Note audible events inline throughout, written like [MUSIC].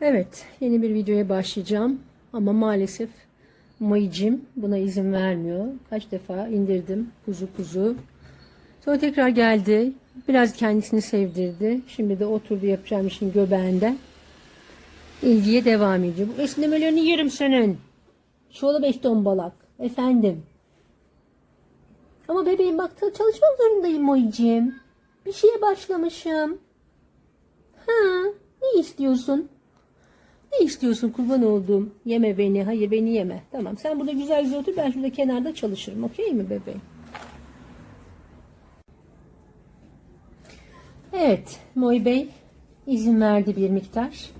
Evet, yeni bir videoya başlayacağım. Ama maalesef Mayıcım buna izin vermiyor. Kaç defa indirdim kuzu kuzu. Sonra tekrar geldi. Biraz kendisini sevdirdi. Şimdi de oturdu yapacağım işin göbeğinde. İlgiye devam ediyor. Bu esnemelerini yerim senin. Şola beş tombalak. Efendim. Ama bebeğim bak çalışmak zorundayım Mayıcım. Bir şeye başlamışım. Ha, ne istiyorsun? Ne istiyorsun kurban olduğum? Yeme beni. Hayır beni yeme. Tamam sen burada güzel güzel otur. Ben şurada kenarda çalışırım. Okey mi bebeğim? Evet. Moy Bey izin verdi bir miktar.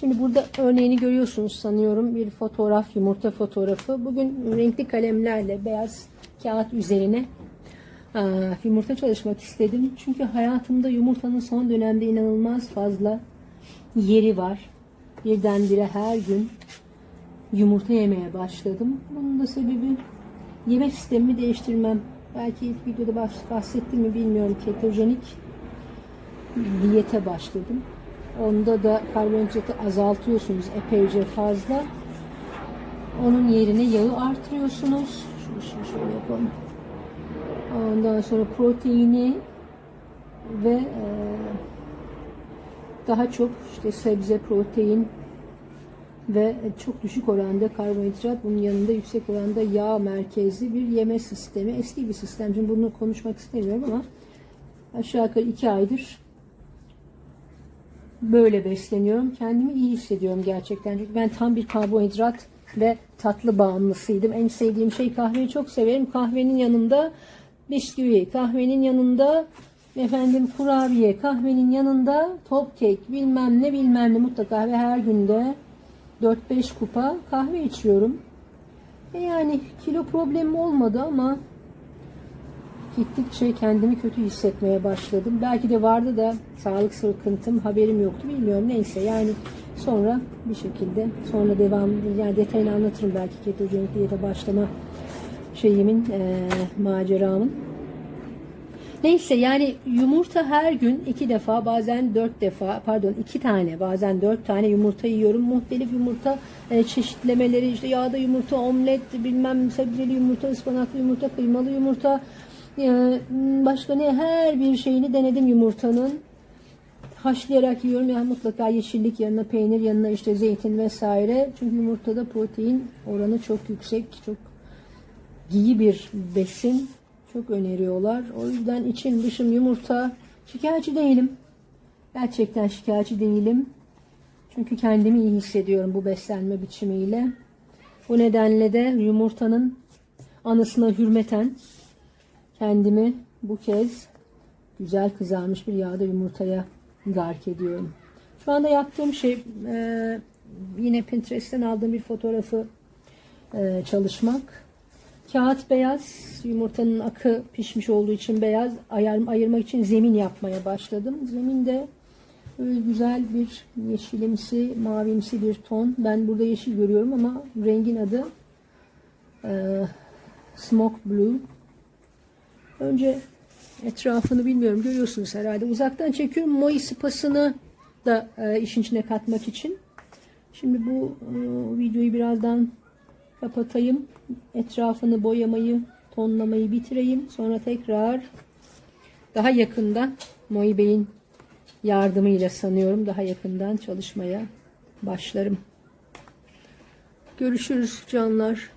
Şimdi burada örneğini görüyorsunuz sanıyorum. Bir fotoğraf, yumurta fotoğrafı. Bugün renkli kalemlerle beyaz kağıt üzerine aa, yumurta çalışmak istedim. Çünkü hayatımda yumurtanın son dönemde inanılmaz fazla yeri var birdenbire her gün yumurta yemeye başladım. Bunun da sebebi yeme sistemimi değiştirmem. Belki ilk videoda bahsettim mi bilmiyorum. Ketojenik diyete başladım. Onda da karbonhidratı azaltıyorsunuz epeyce fazla. Onun yerine yağı artırıyorsunuz. Şunu şunu şöyle yapalım. Ondan sonra proteini ve e, daha çok işte sebze, protein ve çok düşük oranda karbonhidrat, bunun yanında yüksek oranda yağ merkezli bir yeme sistemi. Eski bir sistem. Şimdi bunu konuşmak istemiyorum ama aşağı yukarı iki aydır böyle besleniyorum. Kendimi iyi hissediyorum gerçekten. Çünkü ben tam bir karbonhidrat ve tatlı bağımlısıydım. En sevdiğim şey kahveyi çok severim. Kahvenin yanında bisküvi, kahvenin yanında efendim kurabiye, kahvenin yanında top kek, bilmem ne bilmem ne mutlaka ve her günde 4-5 kupa kahve içiyorum. E yani kilo problemim olmadı ama gittikçe kendimi kötü hissetmeye başladım. Belki de vardı da sağlık sıkıntım haberim yoktu bilmiyorum. Neyse yani sonra bir şekilde sonra devam yani detayını anlatırım belki ketojenik diyete başlama şeyimin e, maceramın. Neyse yani yumurta her gün iki defa bazen dört defa pardon iki tane bazen dört tane yumurta yiyorum. Muhtelif yumurta e, çeşitlemeleri işte yağda yumurta, omlet, bilmem sebzeli yumurta, ıspanaklı yumurta, kıymalı yumurta e, başka ne her bir şeyini denedim yumurtanın. Haşlayarak yiyorum yani mutlaka yeşillik yanına peynir yanına işte zeytin vesaire. Çünkü yumurtada protein oranı çok yüksek, çok iyi bir besin çok öneriyorlar. O yüzden içim dışım yumurta. Şikayetçi değilim. Gerçekten şikayetçi değilim. Çünkü kendimi iyi hissediyorum bu beslenme biçimiyle. Bu nedenle de yumurtanın anısına hürmeten kendimi bu kez güzel kızarmış bir yağda yumurtaya gark ediyorum. Şu anda yaptığım şey e, yine Pinterest'ten aldığım bir fotoğrafı e, çalışmak. Kağıt beyaz, yumurtanın akı pişmiş olduğu için beyaz. Ayar, ayırmak için zemin yapmaya başladım. Zeminde böyle güzel bir yeşilimsi, mavimsi bir ton. Ben burada yeşil görüyorum ama rengin adı e, Smoke Blue. Önce etrafını bilmiyorum görüyorsunuz herhalde. Uzaktan çekiyorum. Moy spasını da e, işin içine katmak için. Şimdi bu e, videoyu birazdan kapatayım. Etrafını boyamayı, tonlamayı bitireyim. Sonra tekrar daha yakında Moy Bey'in yardımıyla sanıyorum daha yakından çalışmaya başlarım. Görüşürüz canlar.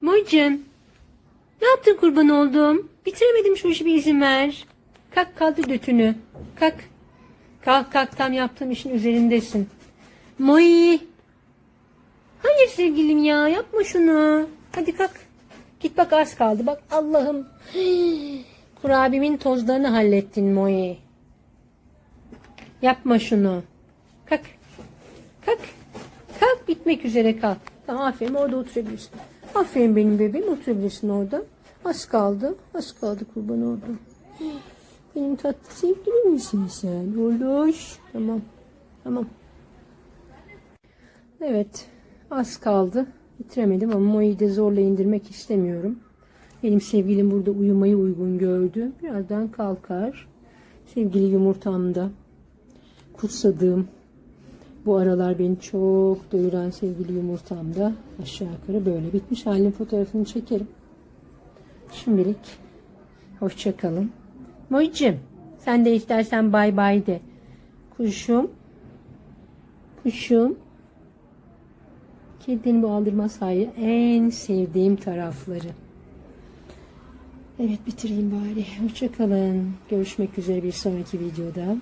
Moycum. Ne yaptın kurban oldum? Bitiremedim şu işi bir izin ver. Kalk kaldır götünü. Kalk. Kalk kalk tam yaptığım işin üzerindesin. Moy. Hayır sevgilim ya yapma şunu. Hadi kalk. Git bak az kaldı. Bak Allah'ım. [GASPS] Kurabimin tozlarını hallettin Moy. Yapma şunu. Kalk. Kalk. Kalk bitmek üzere kalk. Tamam aferin orada oturabilirsin. Aferin benim bebeğim oturabilirsin orada. Az kaldı. Az kaldı kurban oldum. Benim tatlı sevgilim misin sen? Oluş. Tamam. Tamam. Evet. Az kaldı. Bitiremedim ama Moi'yi de zorla indirmek istemiyorum. Benim sevgilim burada uyumayı uygun gördü. Birazdan kalkar. Sevgili yumurtamda kutsadığım bu aralar beni çok doyuran sevgili yumurtam da aşağı yukarı böyle bitmiş halin fotoğrafını çekerim. Şimdilik hoşça kalın. Moycim sen de istersen bay bay de. Kuşum. Kuşum. Kedinin bu aldırma sayı en sevdiğim tarafları. Evet bitireyim bari. Hoşça kalın. Görüşmek üzere bir sonraki videoda.